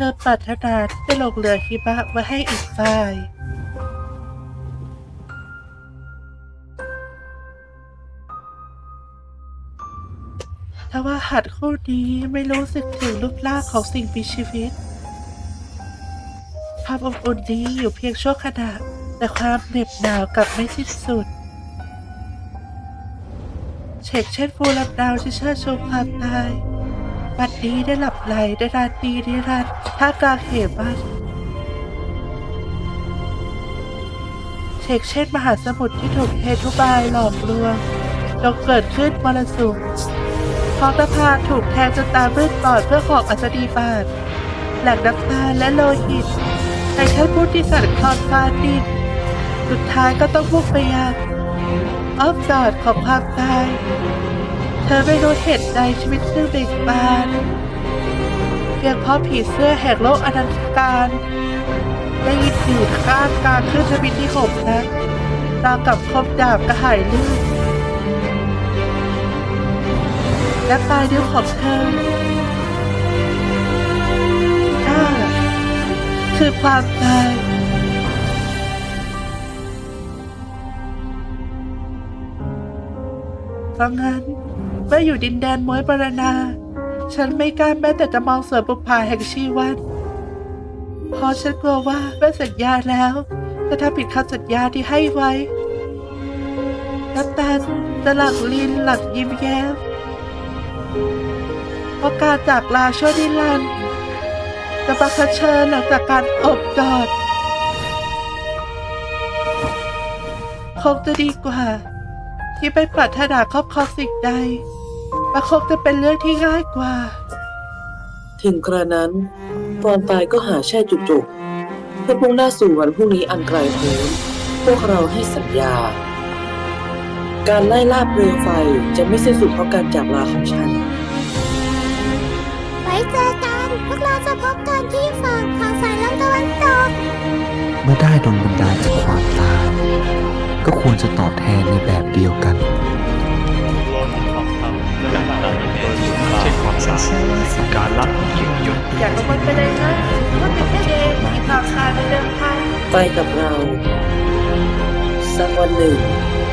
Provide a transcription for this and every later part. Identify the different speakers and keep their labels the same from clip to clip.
Speaker 1: ธอปรารถนาที่จะลงเหลือฮิบะไว้ให้อีกฝ่ายถ้าว่าหัดคู่นี้ไม่รู้สึกถึงรูปร่างของสิ่งมีชีวิตภาพอบอุ่นนี้อยู่เพียงชั่วขณะ แต่ความเหน็บหนาวกลับไม่สิ้นสุด เช็คเช่นฟูลำดาวที่เชิดชูความตาย บัดนี้ได้หลับไหลได้ราตรีนิรันดร์ท่ากาเหบ้านเช็คเช่นมหาสมุทรที่ถูกเฮทุบายหลอกลวงจงเกิดขึ้นมรสุมท้องนภาถูกแทงจนตามืดบอดเพื่อของอัศดีบาทแหล่งน้ำตาและโลหิตในแค่ผู้ที่สั่นคลอนฟ้าดินสุดท้ายก็ต้องพุ่งไปยังออมกอดของความตาย ธอไม่รู้เหตุใดชีวิตซึ่งเบ่งบานเพียงเพราะผีเสื้อแห่งโลกอนันตการได้ยินอยู่ข้างการขึ้นทวิตที่หกนั้นราวกับคมดาบกระหายเลือดและปลายนิ้วของเธอน่าคือความตายเพราะงั้น เมื่ออยู่ดินแดนมวยปรณา ฉันไม่กล้าแม้แต่จะมองเสือบุปผาแห่งชีวันเพราะฉันกลัวว่าเมื่อสัญญาแล้วจะทำผิดคำสัญญาที่ให้ไว้น้ำตาจะหลั่งลินหลั่งยิ้มแย้มเพราะการจากลาชั่วนิรันดร์จะประคัเชิญหลังจากการอบกอดคงจะดีกว่า ที่ไปปรารถนาครอบครองสิ่งใด มันคงจะเป็นเรื่องที่ง่ายกว่า
Speaker 2: ถึงกระนั้นก่อนตายก็หาแช่จุกจุกเพื่อพุ่งหน้าสู่วันพรุ่งนี้อันไกลโพ้นพวกเราให้สัญญา การไล่ล่าเปลวไฟจะไม่สิ้นสุดเพราะการจากลาของฉัน
Speaker 3: ไว้เจอกัน พวกเราจะพบกันที่ฝั่งของสายลมตะวันตก
Speaker 4: เมื่อได้โดนบันดาลจากความตาย ก็ควรจะตอบแทนในแบบเดียวกัน
Speaker 1: ไปเลยนะว่าเป็นแค่เกมที่ผ่านคายไปเดิมพัน
Speaker 2: ไปกับเราสักวันหนึ่ง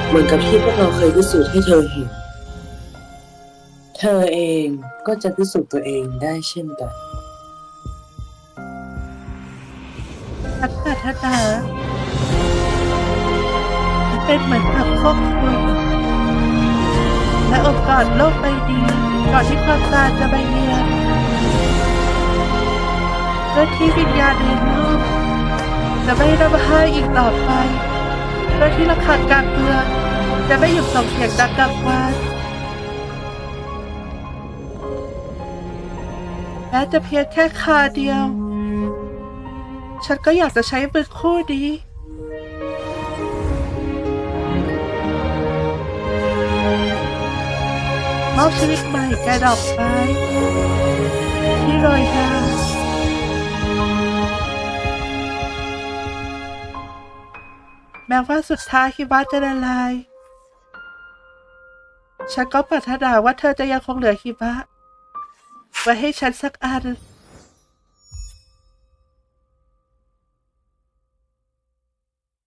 Speaker 2: เหมือนกับที่พวกเราเคยพิสูจน์ให้เธอเห็น เธอเองก็จะพิสูจน์ตัวเองได้เช่นกัน
Speaker 1: นักปรารถนาเป็นเหมือนกับพวกคุณและอบกอดโลกใบนี้ก่อนที่ความตายจะไปเยือน เพื่อที่วิญญาณในโลกจะไม่ระบายอีกต่อไปเพื่อที่ระฆังกลางเมืองจะไม่หยุดส่งเสียงดังกลางวันแม้จะเพียงแค่คาเดียว ฉันก็อยากจะใช้มือคู่นี้มอบชีวิตใหม่แก่ดอกไม้ แม้ว่าสุดท้ายคิดว่าจะละลาย ฉันก็ปรารถนาว่าเธอจะยังคงเหลือคิบะไว้ให้ฉันสักอัน